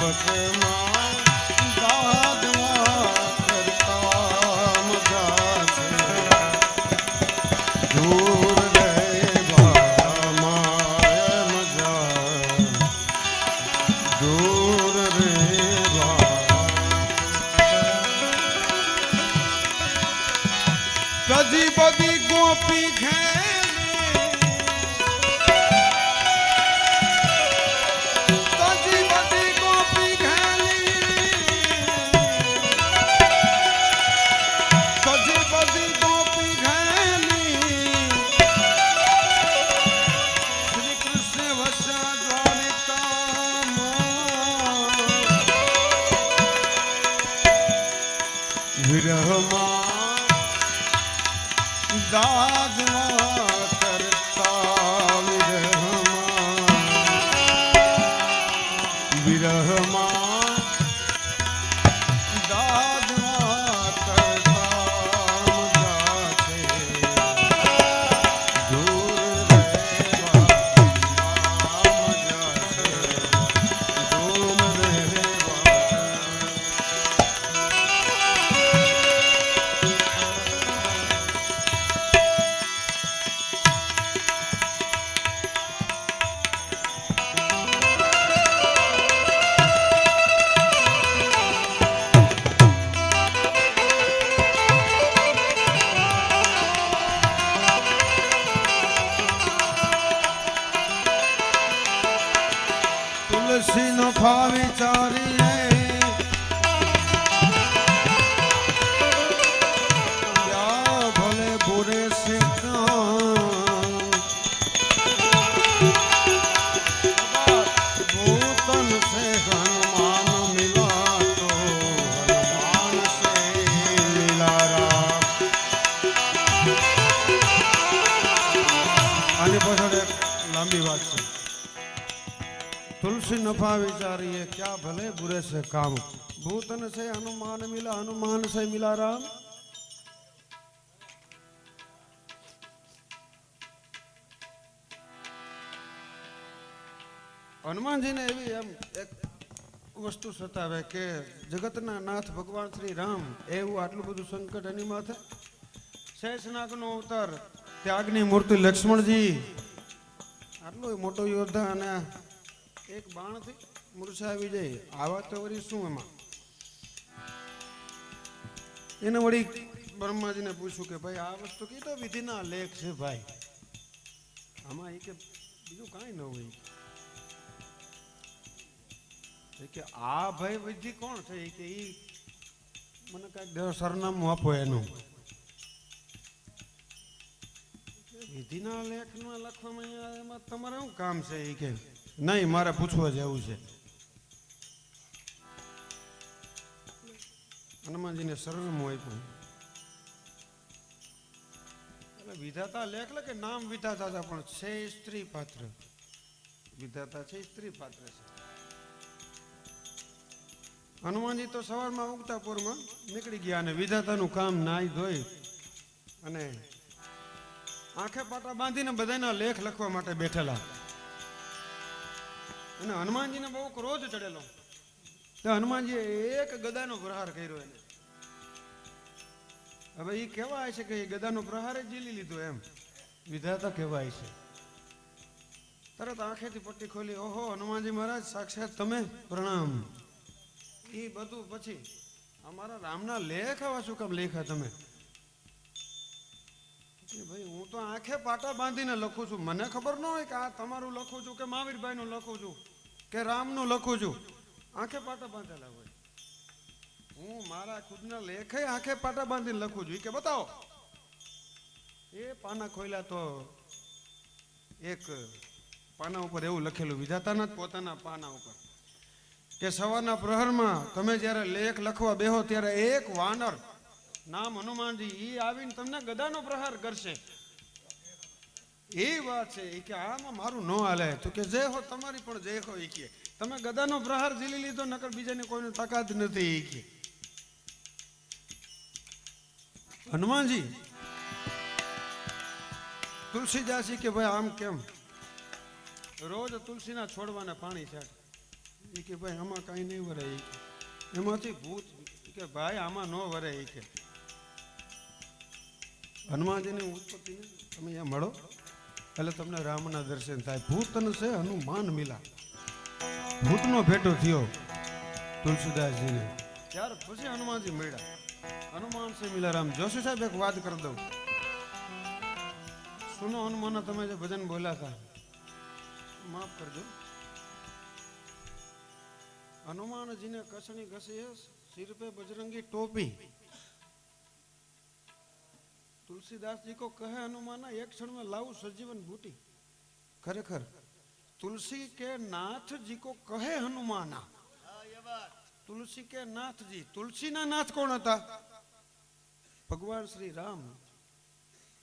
but છે કામ ભૂતન છે હનુમાન મિલા હનુમાન છે મિલા રામ હનુમાનજીને એવી એમ એક વસ્તુ સતાવે કે જગતના નાથ ભગવાન શ્રી રામ, એવું આટલું બધું સંકટ એની માથે? શેષનાગનો અવતાર, ત્યાગની મૂર્તિ લક્ષ્મણજી. આટલો મોટો યોદ્ધા અને એક બાણથી મૂર્છા આવી જાય. આવા તો વળી શું એમાં? એને વળી બ્રહ્માજીને પૂછ્યું કે ભાઈ, આ વસ્તુ તો વિધિના લેખ છે ભાઈ? આમાં એ કે બીજું કાંઈ ન હોય. કે આ ભાઈ વિધિ કોણ છે? કે એ મને કાંઈક સરનામું આપો એનું. વિધિના લેખમાં લખવામાં તમારે શું કામ છે? એ કે, નહીં, મારે પૂછવા જેવું છે. હનુમાનજીને સરનામું આપ્યું એટલે વિધાતા લેખ લે નામ વિધાતા હતા, પણ છે સ્ત્રી પાત્ર. વિધાતા છે સ્ત્રી પાત્ર છે. હનુમાનજી તો સવારમાં ઉગતા પૂરમાં નીકળી ગયા અને વિધાતાનું કામ નાઈ ધોઈ અને આંખે પાટા બાંધીને બધાના લેખ લખવા માટે બેઠેલા. અને હનુમાનજીને બહુ ક્રોધ ચડેલો. હનુમાનજીએ એક ગદાનો પ્રહાર કર્યો એને. હવે એ કહેવાય છે કે એ ગદાનો પ્રહાર જ ઝીલી લીધો એમ. વિધાતા કહેવાય છે. તરત આંખેથી પટ્ટી ખોલી, ઓહો, હનુમાનજી મહારાજ, સાક્ષાત તમે? પ્રણામ. એ બધું પછી, અમારા રામના લેખ આવા શું કામ લેખા તમે? ભાઈ, હું તો આંખે પાટા બાંધીને લખું છું. મને ખબર ન હોય કે આ તમારું લખું છું કે મહાવીરભાઈનું લખું છું કે રામનું લખું છું. આંખે પાટા બાંધેલા હોય. હું મારા ખુદના લેખે આંખે પાટા બાંધીને લખું છું. કે બતાવો. એ પાના ખોલ્યા તો એક પાના ઉપર એવું લખેલું વિધાતાના જ પોતાના પાના ઉપર. કે સવારના પ્રહરમાં તમે જ્યારે લેખ લખવા બેહો ત્યારે એક વાનર નામ હનુમાનજી એ આવીને તમને ગદાનો પ્રહાર કરશે. એ વાત છે એ કે આમાં મારું ન હાલે. તો કે જય હો તમારી પણ જય હો એ કે. તમે ગદાનો પ્રહાર ઝીલી લીધો, નકર બીજાને કોઈને તાકાત નથી એ કે. હનુમાનજી, તુલસીદાસજી કે ભાઈ આમ કેમ? રોજ તુલસીના છોડવાના પાણી છાંટ એ કે ભાઈ આમાં કાંઈ નહીં વરે એમાંથી ભૂત કે ભાઈ આમાં ન વરે એ કે. હનુમાનજીની ઉત્પત્તિને તમે અહીંયા મળો. એટલે તમને રામના દર્શન થાય. ભૂતન છે હનુમાન મિલા. ભૂતનો ભેટો થયો તુલસીદાસજીને. ત્યાર પછી હનુમાનજી મળ્યા. હનુમાન સિંહ મિલારામ જોશી સાહેબ એક વાત કરી દઉં. સુનો હનુમાન તમે જે ભજન બોલ્યા હતા માફ કરજો. હનુમાનજીને કસણી ઘસીએ સિર પે બજરંગી ટોપી. તુલસીદાસજી કો કહે હનુમાન એક ક્ષણ મેં લાવું સજીવન બૂટી. ખરેખર તુલસી કે નાથજી કો કહે હનુમાના? તુલસી કે નાથજી? તુલસીના નાથ કોણ હતા? ભગવાન શ્રી રામ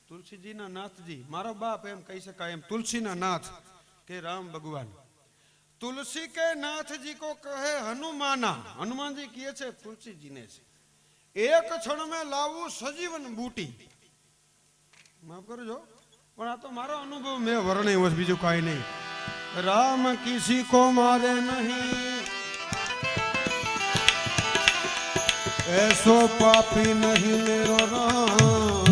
તુલસીજીના નાથજી મારો બાપ એમ કહી શકાય એમ તુલસીના નાથ કે રામ ભગવાન તુલસી કે નાથજી કો કહે હનુમાના હનુમાનજી કહે છે તુલસીજીને છે એક ક્ષણ મેં લાવું સજીવન બૂટી માફ કરજો પણ આ તો મારો અનુભવ મેં વર્ણ્યો બીજું કાંઈ નહીં રામ કિસી કો મારે નહીં એસો પાપી નહીં મેરો રામ.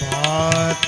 ભાત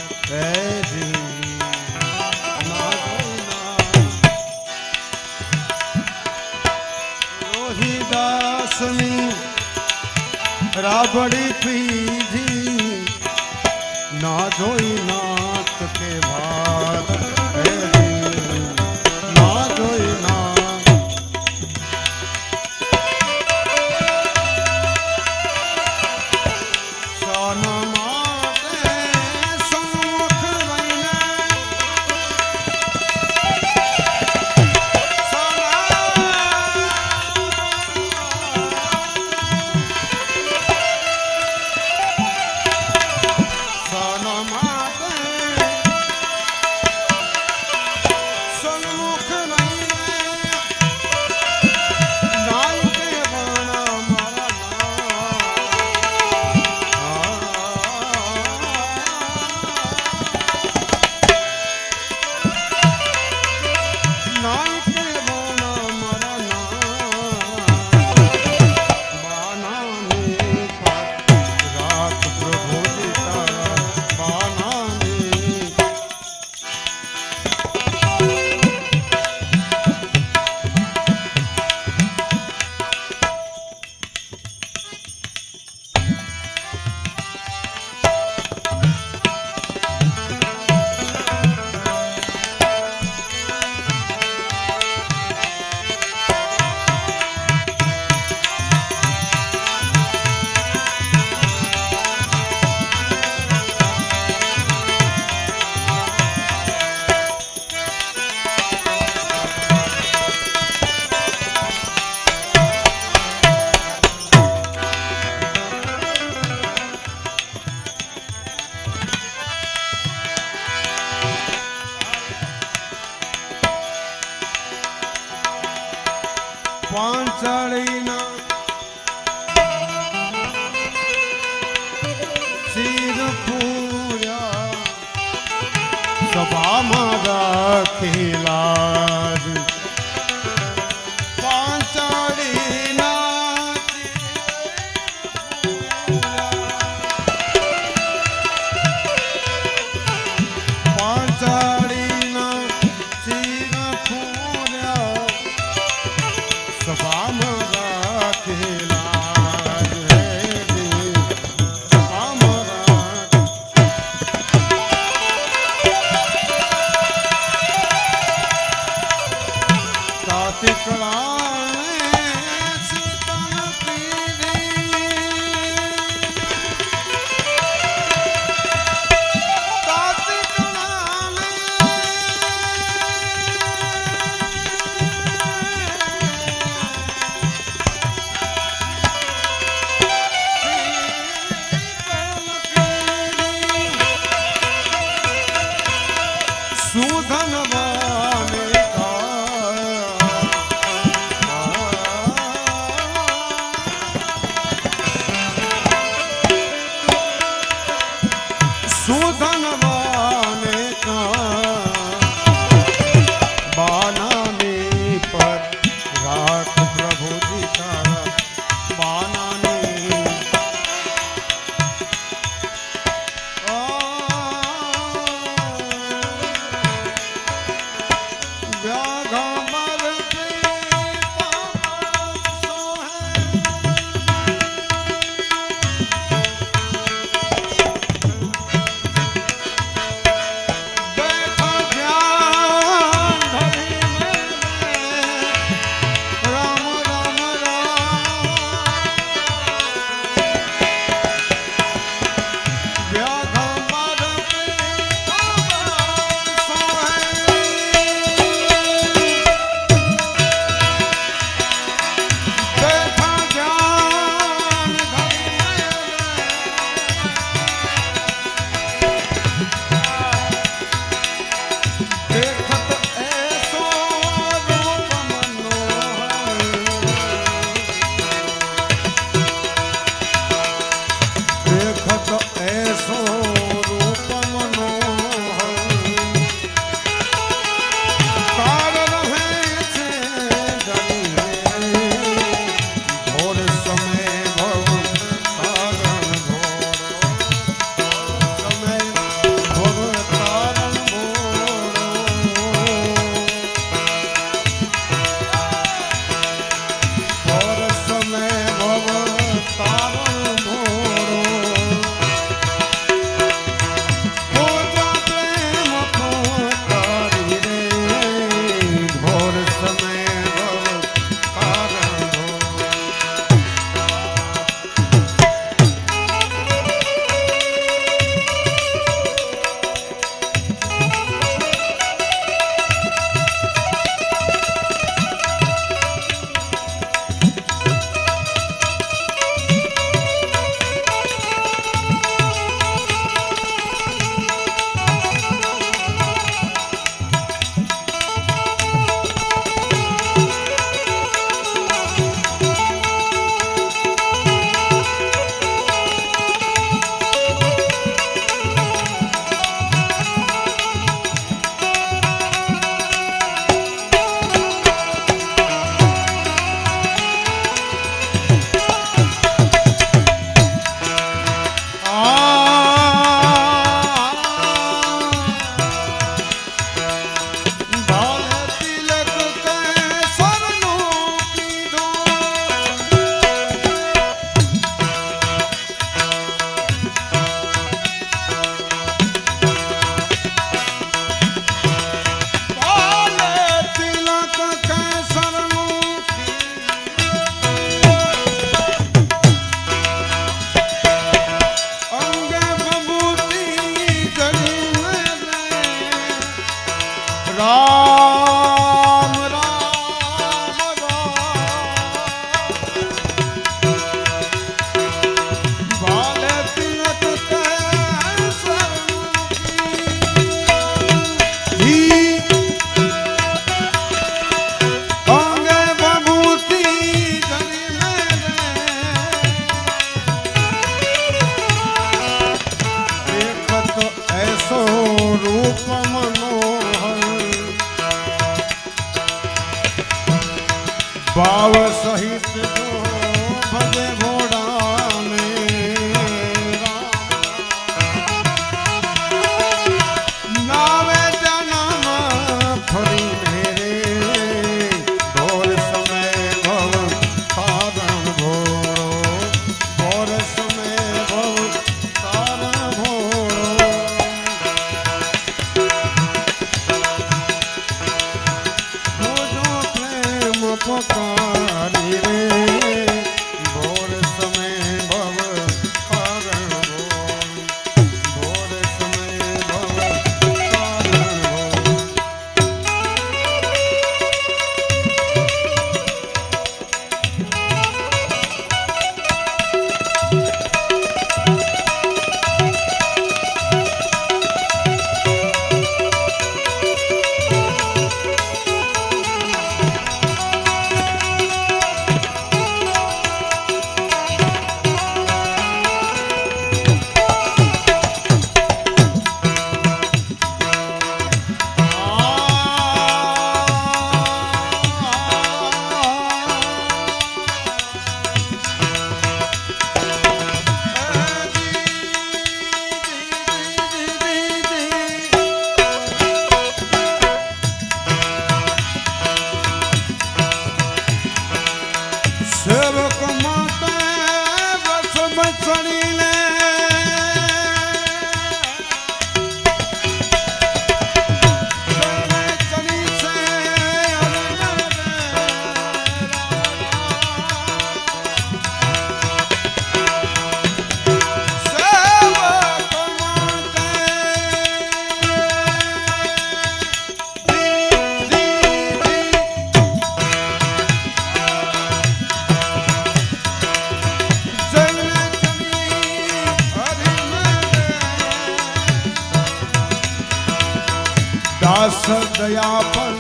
દયા પર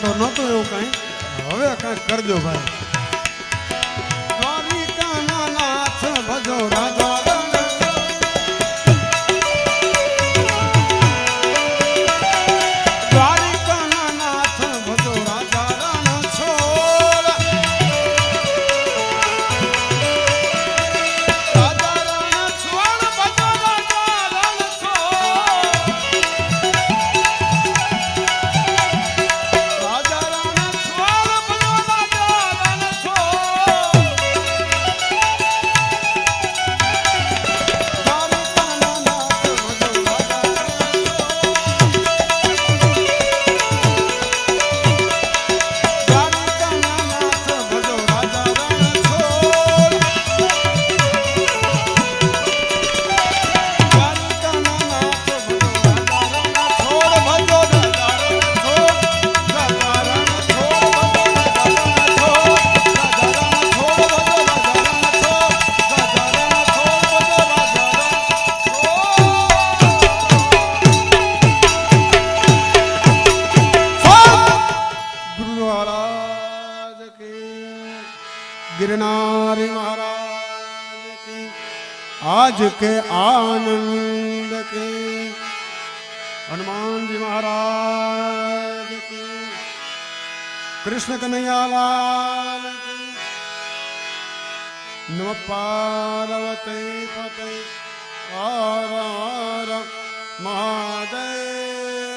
તો નહોતું એવું કાંઈ. હવે કાંઈક કરજો ભાઈ. રાજ કે આનંદ કે હનુમાનજી મહારાજ કે કૃષ્ણ કનૈયાલાલ નમ પાર્વતે પતે હર હર મહાદેવ